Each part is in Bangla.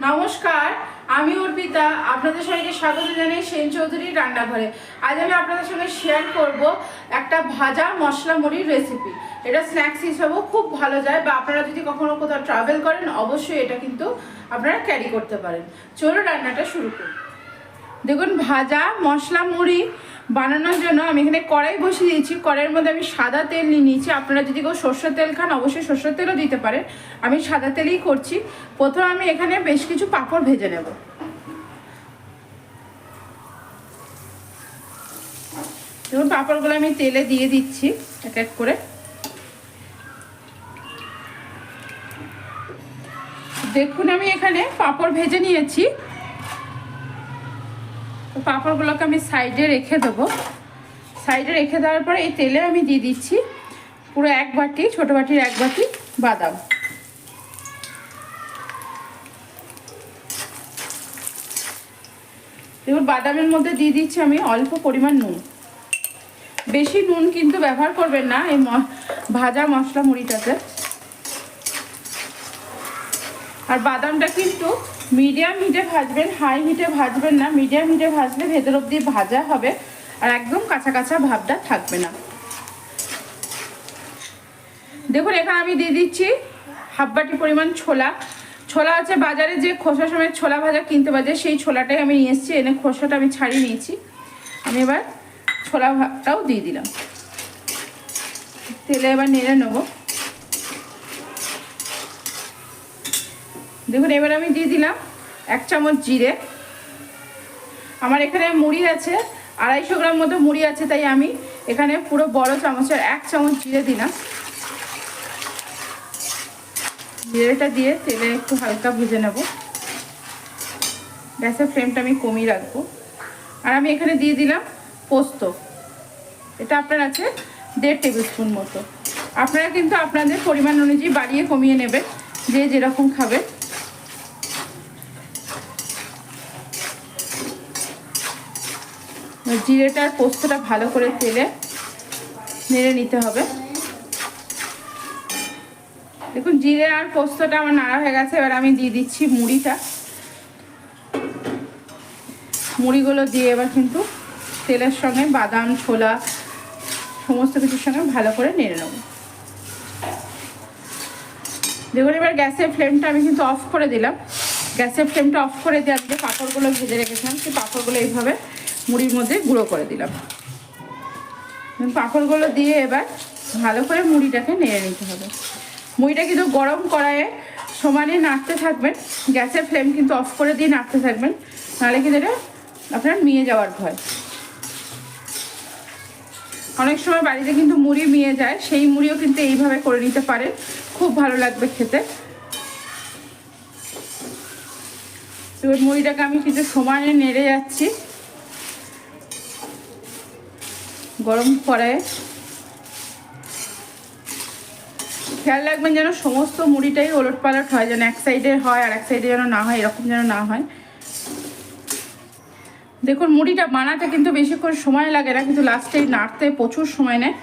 নমস্কার, আমি অর্পিতা, আপনাদের সঙ্গে স্বাগত জানাই সেন চৌধুরীর রান্নাঘরে। আজ আমি আপনাদের সঙ্গে শেয়ার করব একটা ভাজা মশলা মুড়ির রেসিপি এটা স্ন্যাক্স হিসাবেও খুব ভালো যায়, বা আপনারা যদি কখনো কোথাও ট্রাভেল করেন, অবশ্যই এটা কিন্তু আপনারা ক্যারি করতে পারেন। চলো রান্নাটা শুরু করি। দেখুন, ভাজা মশলা মুড়ি বানানোর জন্য আমি এখানে কড়াই বসিয়ে দিয়েছি। কড়াইয়ের মধ্যে আমি সাদা তেল নিয়ে নিয়েছি। আপনারা যদি কেউ সর্ষের তেল খান, অবশ্যই সর্ষের তেলও দিতে পারেন। আমি সাদা তেলেই করছি। প্রথমে আমি এখানে বেশ কিছু পাঁপড় ভেজে নেব। দেখুন, পাঁপড়গুলো আমি তেলে দিয়ে দিচ্ছি এক এক করে। দেখুন, আমি এখানে পাঁপড় ভেজে নিয়েছি। পাঁপড়গুলোকে আমি সাইডে রেখে দেবো। সাইডে রেখে দেওয়ার পরে এই তেলে আমি দিয়ে দিচ্ছি পুরো এক বাটি, ছোটো বাটির এক বাটি বাদাম। এবার বাদামের মধ্যে দিয়ে দিচ্ছি আমি অল্প পরিমাণ নুন। বেশি নুন কিন্তু ব্যবহার করবেন না এই ভাজা মশলা মুড়িটাতে। আর বাদামটা কিন্তু মিডিয়াম হিটে ভাজবেন হাই হিটে ভাজবেন না। মিডিয়াম হিটে ভাজলে ভেতর অবধি ভাজা হবে আর একদম কাঁচা কাঁচা ভাবটা থাকবে না। দেখুন, এখানে আমি দিয়ে দিচ্ছি হাফ বাটি পরিমাণ ছোলা। ছোলা আছে বাজারে যে খোসা সময় ছোলা ভাজা কিনতে বাজে সেই ছোলাটাই আমি নিয়ে এসেছি। এনে খোসাটা আমি ছাড়িয়ে নিয়েছি। আমি এবার ছোলা ভাতটাও দিয়ে দিলাম। তেলে এবার নেড়ে নেব। দেখুন, এবার আমি দিয়ে দিলাম এক চামচ জিরে। আমার এখানে মুড়ি আছে, আড়াইশো গ্রাম মতো মুড়ি আছে, তাই আমি এখানে পুরো বড় চামচের এক চামচ জিরে দিলাম। জিরেটা দিয়ে তেলে একটু হালকা ভেজে নেব। গ্যাসের ফ্লেমটা আমি কমিয়ে রাখব। আর আমি এখানে দিয়ে দিলাম পোস্ত। এটা আপনার আছে দেড় টেবিল স্পুন মতো। আপনারা কিন্তু আপনাদের পরিমাণ অনুযায়ী বাড়িয়ে কমিয়ে নেবেন, যে যেরকম খাবে। জিরেটা আর পোস্তটা ভালো করে তেলে নেড়ে নিতে হবে। দেখুন, জিরে আর পোস্তটা আমার নাড়া হয়ে গেছে, এবার আমি দিয়ে দিচ্ছি মুড়িটা। মুড়িগুলো দিয়ে এবার কিন্তু তেলের সঙ্গে বাদাম, ছোলা, সমস্ত কিছুর সঙ্গে ভালো করে নেড়ে নেব। দেখুন, এবার গ্যাসের ফ্লেমটা আমি কিন্তু অফ করে দিলাম। গ্যাসের ফ্লেমটা অফ করে দেওয়ার যে পাঁপড়গুলো ভেজে রেখেছিলাম, সেই পাঁপড়গুলো এইভাবে মুড়ির মধ্যে গুঁড়ো করে দিলাম। পাঁপড়গুলো দিয়ে এবার ভালো করে মুড়িটাকে নেড়ে নিতে হবে। মুড়িটা কিন্তু গরম কড়াইয়ে সমানে নাড়তে থাকবেন। গ্যাসের ফ্লেম কিন্তু অফ করে দিয়ে নাড়তে থাকবেন। নাহলে কিন্তু এটা আপনার মিয়ে যাওয়ার ভয়। অনেক সময় বাড়িতে কিন্তু মুড়ি মিয়ে যায়। সেই মুড়িও কিন্তু এইভাবে করে নিতে পারেন। খুব ভালো লাগবে খেতে। এবার মুড়িটাকে আমি কিছু সমানে নেড়ে যাচ্ছি। গরম কড়াইয়ে খেয়াল রাখবেন যেন সমস্ত মুড়িটাই ওলট পালট হয়, যেন এক সাইডে হয় আর এক সাইডে যেন না হয়, এরকম যেন না হয়। দেখুন, মুড়িটা বানাতে কিন্তু বেশিক্ষণ সময় লাগে না, কিন্তু লাস্টে নাড়তে প্রচুর সময় নেয়।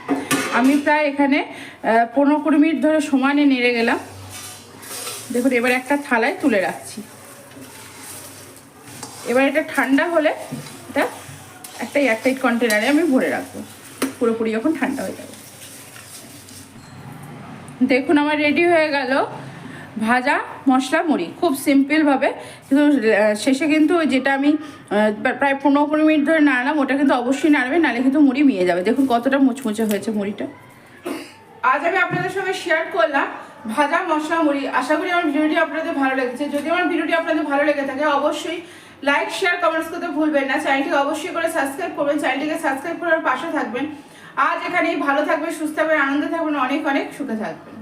আমি প্রায় এখানে পনেরো কুড়ি মিনিট ধরে সমানে নেড়ে গেলাম। দেখুন, এবার একটা থালায় তুলে রাখছি। এবার এটা ঠান্ডা হলে একটা এয়ারটাইট কন্টেনারে আমি ভরে রাখব। পুরোপুরি যখন ঠান্ডা হয়ে যাবে। দেখুন, আমার রেডি হয়ে গেল ভাজা মশলা মুড়ি। খুব সিম্পলভাবে কিন্তু শেষে কিন্তু যেটা আমি প্রায় পনেরো পনেরো মিনিট ধরে নাড়লাম, ওটা কিন্তু অবশ্যই নাড়বে নাহলে কিন্তু মুড়ি মিয়ে যাবে। দেখুন, কতটা মুচমুচে হয়েছে মুড়িটা। আজ আমি আপনাদের সঙ্গে শেয়ার করলাম ভাজা মশলা মুড়ি। আশা করি আমার ভিডিওটি আপনাদের ভালো লেগেছে। যদি আমার ভিডিওটি আপনাদের ভালো লেগে থাকে, অবশ্যই লাইক শেয়ার কমেন্টস করতে ভুলবেন না। চ্যানেলটি অবশ্যই করে সাবস্ক্রাইব করবেন। চ্যানেলটিকে সাবস্ক্রাইব করার পাশে থাকবেন। আজ এখানেই ভালো থাকবেন, সুস্থ থাকবেন, আনন্দে থাকবেন। অনেক অনেক সুখে থাকবেন।